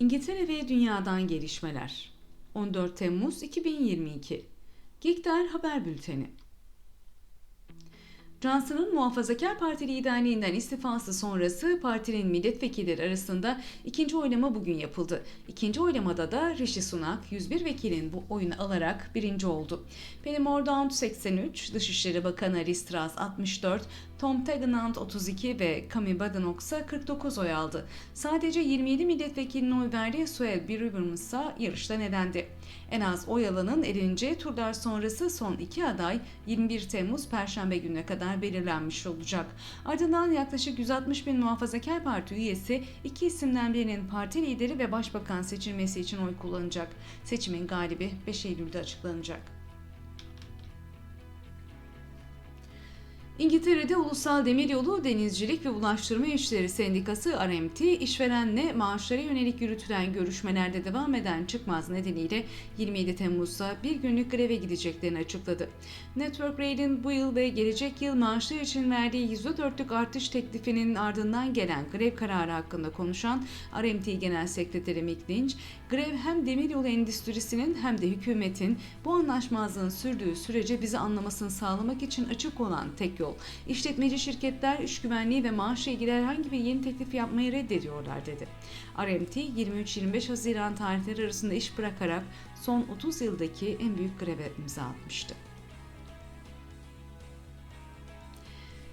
İngiltere ve Dünya'dan gelişmeler. 14 Temmuz 2022. Gikter Haber Bülteni. Johnson'ın Muhafazakar Parti liderliğinden istifası sonrası partinin milletvekilleri arasında ikinci oylama bugün yapıldı. İkinci oylamada da Rishi Sunak 101 vekilin bu oyunu alarak birinci oldu. Penny Mordaunt 83, Dışişleri Bakanı Liz Truss 64, Tom Tagenant 32 ve Cami Badenoch ise 49 oy aldı. Sadece 27 milletvekilinin oy verdiği Suel Birubim ise yarıştan elendi. En az oy alanın 50. turlar sonrası son iki aday 21 Temmuz Perşembe gününe kadar belirlenmiş olacak. Ardından yaklaşık 160 bin muhafazakar parti üyesi iki isimden birinin parti lideri ve başbakan seçilmesi için oy kullanacak. Seçimin galibi 5 Eylül'de açıklanacak. İngiltere'de Ulusal Demiryolu Denizcilik ve Ulaştırma İşleri Sendikası RMT, işverenle maaşlara yönelik yürütülen görüşmelerde devam eden çıkmaz nedeniyle 27 Temmuz'da bir günlük greve gideceklerini açıkladı. Network Rail'in bu yıl ve gelecek yıl maaşlar için verdiği %4'lük artış teklifinin ardından gelen grev kararı hakkında konuşan RMT Genel Sekreteri Mick Lynch, grev hem demiryolu endüstrisinin hem de hükümetin bu anlaşmazlığın sürdüğü sürece bizi anlamasını sağlamak için açık olan tek yol. İşletmeci şirketler iş güvenliği ve maaşla ilgili herhangi bir yeni teklif yapmayı reddediyorlar dedi. RMT 23-25 Haziran tarihleri arasında iş bırakarak son 30 yıldaki en büyük greve imza atmıştı.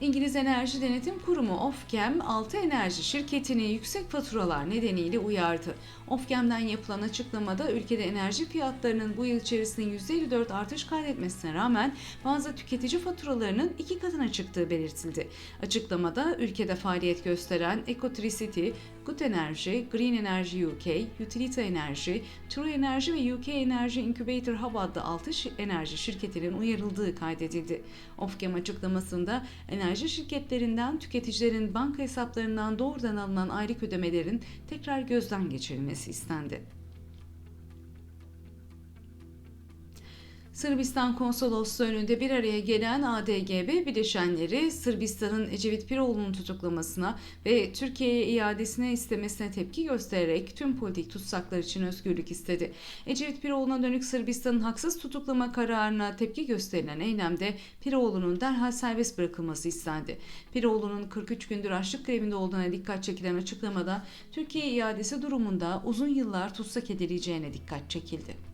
İngiliz Enerji Denetim Kurumu Ofgem, 6 enerji şirketini yüksek faturalar nedeniyle uyardı. Ofgem'den yapılan açıklamada ülkede enerji fiyatlarının bu yıl içerisinde %54 artış kaydetmesine rağmen bazı tüketici faturalarının iki katına çıktığı belirtildi. Açıklamada ülkede faaliyet gösteren Ecotricity, Good Energy, Green Energy UK, Utility Energy, True Energy ve UK Energy Incubator Hub adlı 6 enerji şirketinin uyarıldığı kaydedildi. Ofgem açıklamasında enerji şirketlerinden tüketicilerin banka hesaplarından doğrudan alınan aylık ödemelerin tekrar gözden geçirilmesi istendi. Sırbistan konsolosluğu önünde bir araya gelen ADGB bileşenleri Sırbistan'ın Ecevit Piroğlu'nun tutuklamasına ve Türkiye'ye iadesine istemesine tepki göstererek tüm politik tutsaklar için özgürlük istedi. Ecevit Piroğlu'na dönük Sırbistan'ın haksız tutuklama kararına tepki gösterilen eylemde Piroğlu'nun derhal serbest bırakılması istendi. Piroğlu'nun 43 gündür açlık grevinde olduğuna dikkat çekilen açıklamada Türkiye iadesi durumunda uzun yıllar tutsak edileceğine dikkat çekildi.